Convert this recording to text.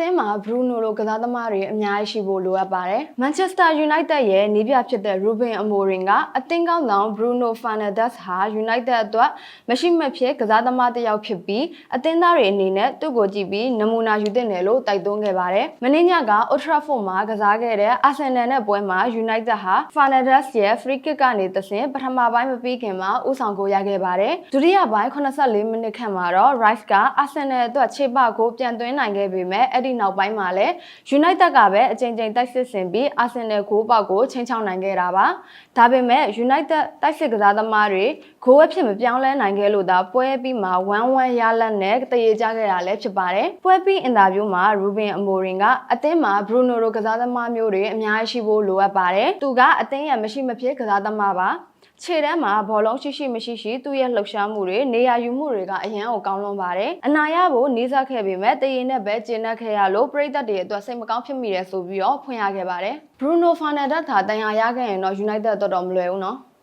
သင်းမှာဘရူနိုလိုကစားသမားတွေအများကြီးရှိဖို့လိုအပ်ပါတယ်။ Manchester United ရဲ့နီးပြဖြစ်တဲ့ Ruben Amorim ကအသင်းကောင်းဆောင် Bruno Fernandes ဟာ United အတွက်မရှိမဖြစ်ကစားသမားတစ်ယောက်ဖြစ်ပြီးအသင်းသားတွေအနေနဲ့သူ့ကိုကြည့်ပြီးနမူနာယူသင့်တယ်လို့တိုက်တွန်းခဲ့ပါတယ်။မင်းညက Old Trafford မှာကစားခဲ့တဲ့ Arsenal နဲ့ပွဲမှာ United ဟာ Fernandes ရဲ့ free kick ကနေတဆင့်ပထမပိုင်းမပြီးခင်မှာဦးဆောင်ကိုရခဲ့ပါတယ်။ဒုတိယပိုင်း84မိနစ်ခန့်မှာတော့ Rice က Arsenal အတွက်ခြေပကိုပြန်သွင်းနိုင်ခဲ့ပေမဲ့အဲ့ဒီနောက်ပိုင်းမှာလည်း United ကပဲအချိန်ချင်းတိုက်စစ်ဆင်ပြီး Arsenal ဂိုးပေါက်ကိုချိန်ချောက်နိုင်ခဲ့တာပါ။ဒါပေမဲ့ United တိုက်စစ်ကစားသမားတွေဂိုးအဖြစ်မပြောင်းလဲနိုင်ခဲ့လို့သာပွဲပြီးမှာ1-1ရလတ်နဲ့တရေကြခဲ့တာလည်းဖြစ်ပါတယ်။ပွဲပြီးအင်တာဗျူးမှာ Ruben Amorim ကအသင်းမှာ Bruno တို့ကစားသမားမျိုးတွေအများကြီးရှိဖို့လိုအပ်ပါတယ်။သူကအသင်းရဲ့မရှိမဖြစ်ကစားသမားပါ။ ခြေတန်းမှာဘောလုံးရှိရှိမရှိရှိသူ့ရဲ့လှုပ်ရှားမှုတွေနေရာယူမှုတွေကအရန်ကိုကောင်းလွန်ပါတယ်။အနာရဖို့နေစားခဲ့ပေမဲ့တရေနဲ့ပဲကျင်းနှက်ခဲ့ရလို့ပရိသတ်တွေအတွက်စိတ်မကောင်းဖြစ်မိတယ်ဆိုပြီးတော့ဖွင့်ရခဲ့ပါတယ်။ Bruno Fernandes သာတန်ရာရခဲ့ရင်တော့ United တော်တော်မလွယ်ဘူးနော်။